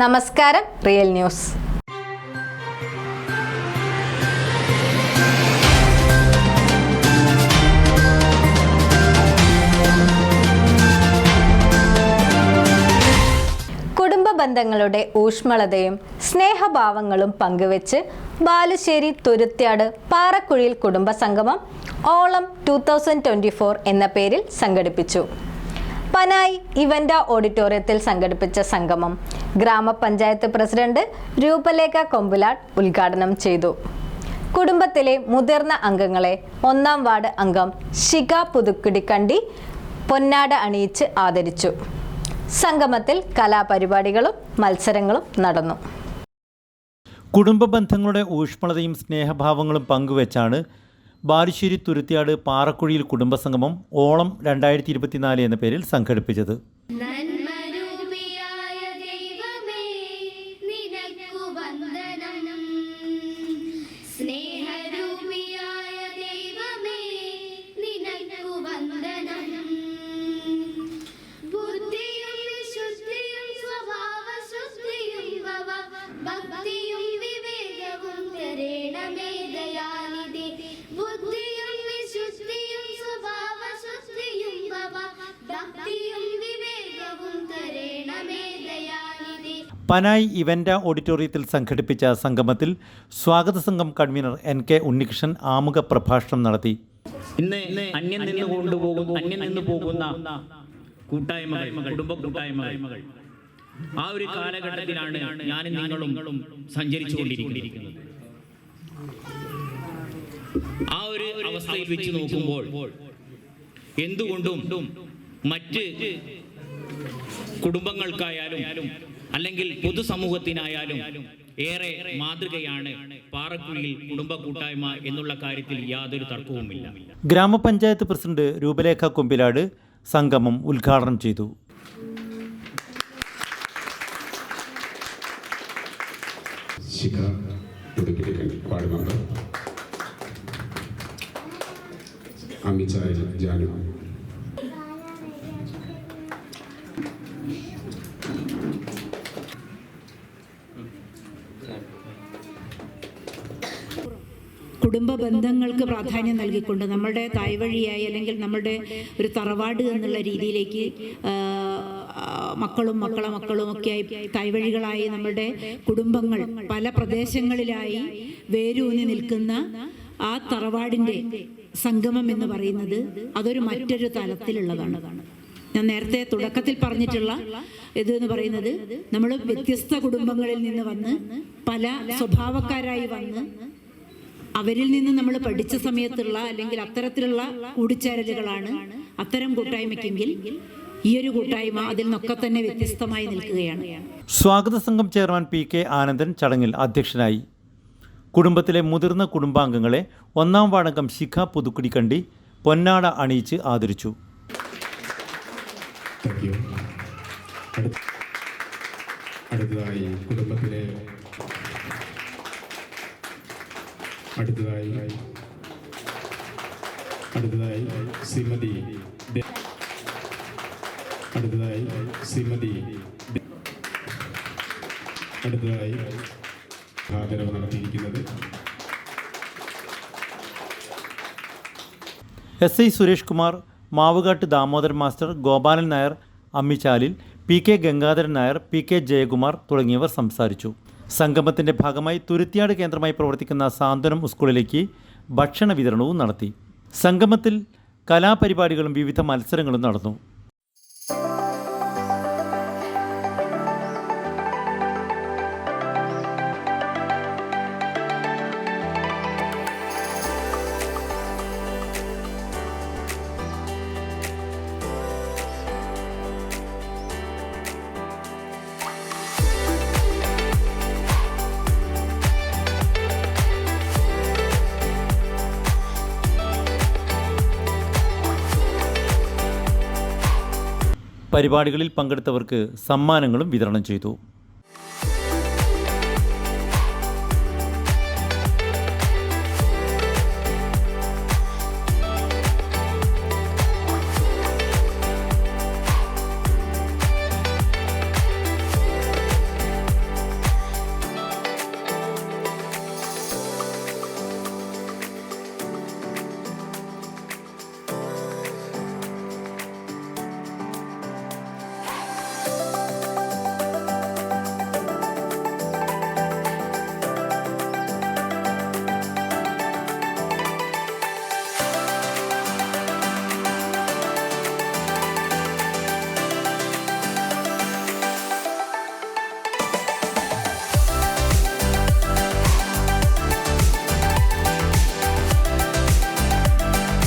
നമസ്കാരം real news. കുടുംബ ബന്ധങ്ങളുടെ ഊഷ്മളതയും സ്നേഹഭാവങ്ങളും പങ്കുവെച്ച് ബാലുശ്ശേരി തുരുത്യാട് പാറക്കുഴിയിൽ കുടുംബസംഗമം ഓളം ടു തൗസൻഡ് ട്വന്റി ഫോർ എന്ന പേരിൽ സംഘടിപ്പിച്ചു. പനായി ഇവന്റ ഓഡിറ്റോറിയത്തിൽ സംഘടിപ്പിച്ച സംഗമം ഗ്രാമപഞ്ചായത്ത് പ്രസിഡന്റ് രൂപലേഖ കൊമ്പുലാട്ട് ഉദ്ഘാടനം ചെയ്തു. കുടുംബത്തിലെ മുതിർന്ന അംഗങ്ങളെ ഒന്നാം വാർഡ് അംഗം ശിഖ പുതുക്കുടിക്കണ്ടി പൊന്നാട അണിയിച്ച് ആദരിച്ചു. സംഗമത്തിൽ കലാപരിപാടികളും മത്സരങ്ങളും നടന്നു. കുടുംബ ബന്ധങ്ങളുടെ ഊഷ്മളതയും സ്നേഹഭാവങ്ങളും പങ്കുവെച്ചാണ് ബാലുശ്ശേരി തുരുത്തിയാട് പാറക്കുഴിയിൽ കുടുംബസംഗമം ഓണം രണ്ടായിരത്തി ഇരുപത്തിനാല് എന്ന പേരിൽ സംഘടിപ്പിച്ചത്. ഭക്തിയും വിവേകവും തരേണമേ ദയാനിധി ബുദ്ധിയും വിശുദ്ധിയും സ്വഭാവ ശുദ്ധിയും ഭവ. ഭക്തിയും വിവേകവും തരേണമേ ദയാനിധി പനായി ഇവന്റ ഓഡിറ്റോറിയത്തിൽ സംഘടിപ്പിച്ച സംഗമത്തിൽ സ്വാഗത സംഘം കൺവീനർ എൻ കെ ഉണ്ണികൃഷ്ണൻ ആമുഖ പ്രഭാഷണം നടത്തി. ഇന്ന് അന്യം നിന്ന് കൊണ്ടുപോകുന്ന അന്യം നിന്ന് പോകുന്ന കൂട്ടായ്മകൾ കുടുംബ കൂട്ടായ്മകൾ. ആ ഒരു കാലഘട്ടത്തിലാണ് ഞാനും നിങ്ങളും സഞ്ചരിച്ചു കൊണ്ടിരിക്കുന്നത് ആ ഒരു അവസ്ഥയിൽ വെച്ച് നോക്കുമ്പോൾ എന്തുകൊണ്ടും മറ്റ് കുടുംബങ്ങൾക്കായാലും അല്ലെങ്കിൽ പൊതുസമൂഹത്തിനായാലും ഏറെ മാതൃകയാണ് പാറക്കുഴിയിൽ കുടുംബ കൂട്ടായ്മ എന്നുള്ള കാര്യത്തിൽ യാതൊരു തർക്കവുമില്ല. ഗ്രാമപഞ്ചായത്ത് പ്രസിഡന്റ് രൂപലേഖ കൊമ്പിലാട് സംഗമം ഉദ്ഘാടനം ചെയ്തു. ശിഖ പുതുക്കിടിക്കൽ വാർഡ് മെമ്പർ അമിച്ചായ ജാനു കുടുംബ ബന്ധങ്ങൾക്ക് പ്രാധാന്യം നൽകിക്കൊണ്ട് നമ്മളുടെ തായ്വഴിയായി അല്ലെങ്കിൽ നമ്മളുടെ ഒരു തറവാട് എന്നുള്ള രീതിയിലേക്ക് മക്കളും മക്കളെ മക്കളും ഒക്കെയായി തായ്വഴികളായി നമ്മളുടെ കുടുംബങ്ങൾ പല പ്രദേശങ്ങളിലായി വേരൂന്നി നിൽക്കുന്ന ആ തറവാടിന്റെ സംഗമം എന്ന് പറയുന്നത് അതൊരു മറ്റൊരു തലത്തിലുള്ളതാണ്. ഞാൻ നേരത്തെ തുടക്കത്തിൽ പറഞ്ഞിട്ടുള്ള ഇത് എന്ന് പറയുന്നത് നമ്മൾ വ്യത്യസ്ത കുടുംബങ്ങളിൽ നിന്ന് വന്ന് പല സ്വഭാവക്കാരായി വന്ന് അവരിൽ നിന്ന് നമ്മൾ പഠിച്ച സമയത്തുള്ള അല്ലെങ്കിൽ അത്തരത്തിലുള്ള കൂടിച്ചേരലുകളാണ് അത്തരം കൂട്ടായ്മയ്ക്കെങ്കിൽ ഈ ഒരു കൂട്ടായ്മ അതിൽ നിന്നൊക്കെ തന്നെ വ്യത്യസ്തമായി നിൽക്കുകയാണ്. സ്വാഗത സംഘം ചെയർമാൻ പി കെ ആനന്ദൻ ചടങ്ങിൽ അധ്യക്ഷനായി. കുടുംബത്തിലെ മുതിർന്ന കുടുംബാംഗങ്ങളെ ഒന്നാം വാടകം ശിഖ പുതുക്കുടി കണ്ടി പൊന്നാട അണിയിച്ച് ആദരിച്ചു. അടുത്തതായി കുടുംബത്തിലെ അടുത്തതായി. അടുത്തതായി ശ്രീമതി അടുത്തതായി ശ്രീമതി അടുത്തതായി ആദരവ് നടത്തിയിരിക്കുന്നത്. S I Suresh Kumar Mavukattu Damodaran master Gopalan Nair അമ്മിച്ചാലിൽ P K Gangadharan Nair P K Jayakumar തുടങ്ങിയവർ സംസാരിച്ചു. സംഗമത്തിന്റെ ഭാഗമായി തുരുത്തിയാട് കേന്ദ്രമായി പ്രവർത്തിക്കുന്ന സാന്ത്വനം സ്കൂളിലേക്ക് ഭക്ഷണ വിതരണവും നടത്തി. സംഗമത്തിൽ കലാപരിപാടികളും വിവിധ മത്സരങ്ങളും നടന്നു. പരിപാടികളിൽ പങ്കെടുത്തവർക്ക് സമ്മാനങ്ങളും വിതരണം ചെയ്തു